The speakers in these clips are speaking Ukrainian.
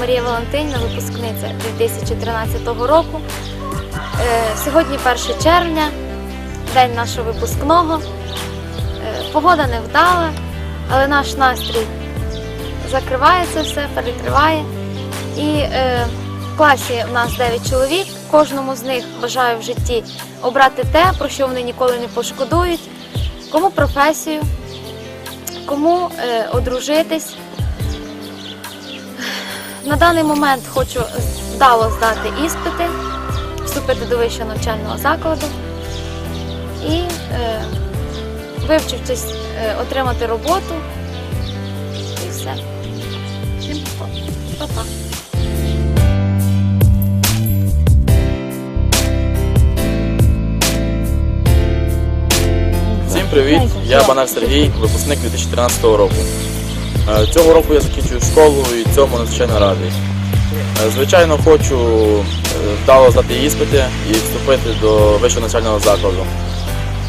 Марія Валентинівна, випускниця 2013 року. Е, Сьогодні 1 червня, день нашого випускного. Е, Погода невдала, але наш настрій закриває це все, перекриває. І е, в класі в нас 9 чоловік. Кожному з них бажаю в житті обрати те, про що вони ніколи не пошкодують, кому професію, кому одружитись. На даний момент хочу вдало здати іспити, вступити до вищого навчального закладу і, е, вивчившись, е, отримати роботу. І все. Всім па- па-па. Всім привіт! Я Банар Сергій, випускник 2013 року. Е, Цього року я закінчую школу і цьому надзвичайно радий. Е, Звичайно, хочу е, вдало здати іспити і вступити до вищого навчального закладу.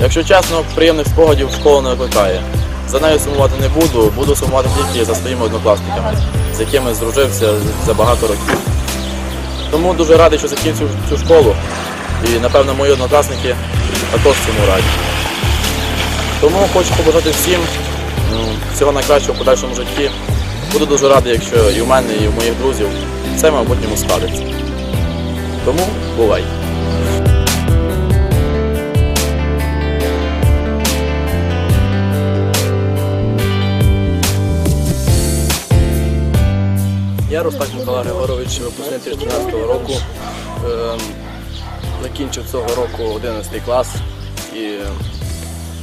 Якщо чесно, приємних спогадів школа не викликає. За нею сумувати не буду, буду сумувати тільки за своїми однокласниками, з якими здружився за багато років. Тому дуже радий, що закінчив цю школу, і напевно мої однокласники також цьому раді. Тому хочу побажати всім всього найкращого в подальшому житті. Буду дуже радий, якщо і в мене, і в моїх друзів все в майбутньому складеться. Тому бувай! Я Ростак Микола Григорович, випускник 2013 року. Ем, Закінчив цього року 11 клас і,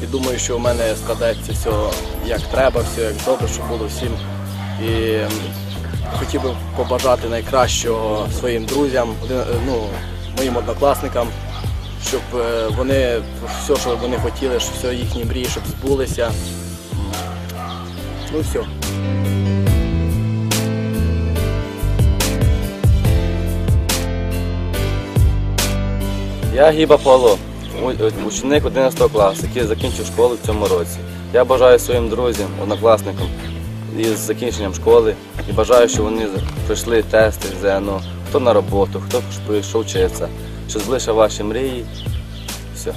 і думаю, що в мене складається все як треба, все як добре, щоб було всім. І хотів би побажати найкращого своїм друзям, е, ну, моїм однокласникам, щоб е, вони все, що вони хотіли, щоб все їхні мрії, щоб збулися. Ну все. Я Гіба Павло, у- ученик 11 класу, який закінчив школу в цьому році. Я бажаю своїм друзям, однокласникам із закінченням школи і бажаю, щоб вони пройшли тести ЗНО, хто на роботу, хто прийшов вчитися, що зближив ваші мрії. Все.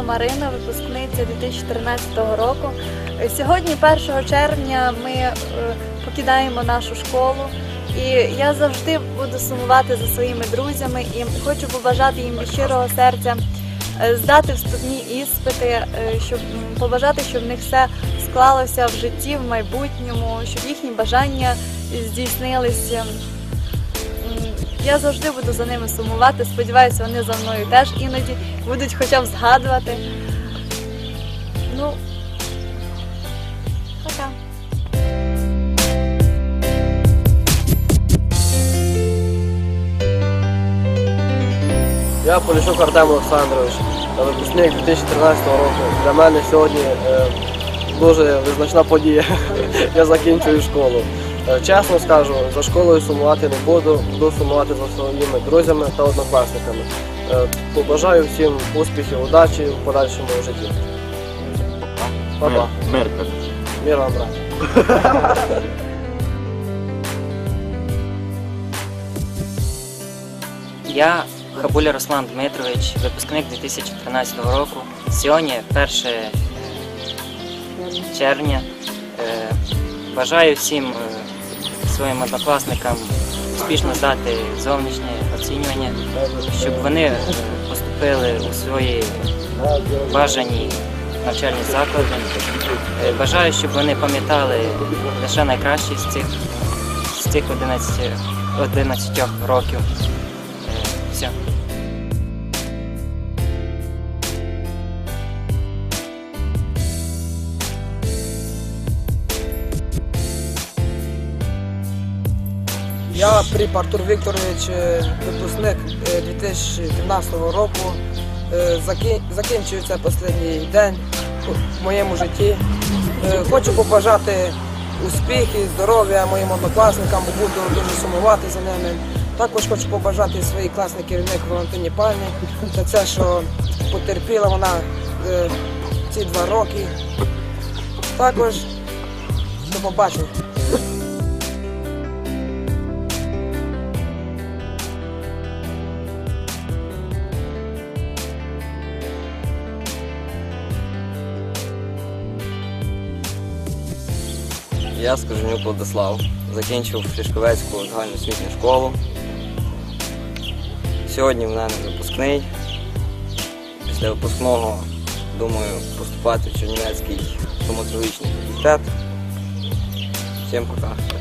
Я Марина, випускниця 2013 року. Сьогодні, 1 червня, ми е, покидаємо нашу школу. І я завжди буду сумувати за своїми друзями і хочу побажати їм від щирого серця е, здати вступні іспити, е, щоб побажати, щоб в них все склалося в житті, в майбутньому, щоб їхні бажання здійснилися. Я завжди буду за ними сумувати. Сподіваюся, вони за мною теж іноді будуть хоча б згадувати. Ну, пока. Я Поліщук Артем Олександрович, випускник 2013 року. Для мене сьогодні е, дуже визначна подія. Я закінчую школу. Е, Чесно скажу, за школою сумувати не буду, буду сумувати за своїми друзями та однокласниками. Е, Побажаю всім успіхів, удачі в подальшому житті. Па-па. Мир. Мир вам, брат. Я Хабуля Руслан Дмитрович, випускник 2013 року. Сьогодні 1 червня. Е, Бажаю всім своїм однокласникам успішно здати зовнішнє оцінювання, щоб вони е, поступили у свої бажані навчальні заклади. Е, Бажаю, щоб вони пам'ятали лише найкраще з цих, з цих 11, 11 років. Е, Все. Я Пріп Артур Вікторович, е, випускник е, 2013 року. Е, Закінчується останній день у моєму житті. Е, Хочу побажати успіхи, здоров'я моїм однокласникам, буду дуже сумувати за ними. Також хочу побажати своїй класній керівник Валентині Пальні за це, що потерпіла вона е, ці два роки. Також до побачення. Я Скаженюк Владислав, закінчив Фрішковецьку загальноосвітню школу. Сьогодні в мене випускний. Після випускного думаю поступати в Чернівецький стоматологічний факультет. Всім пока.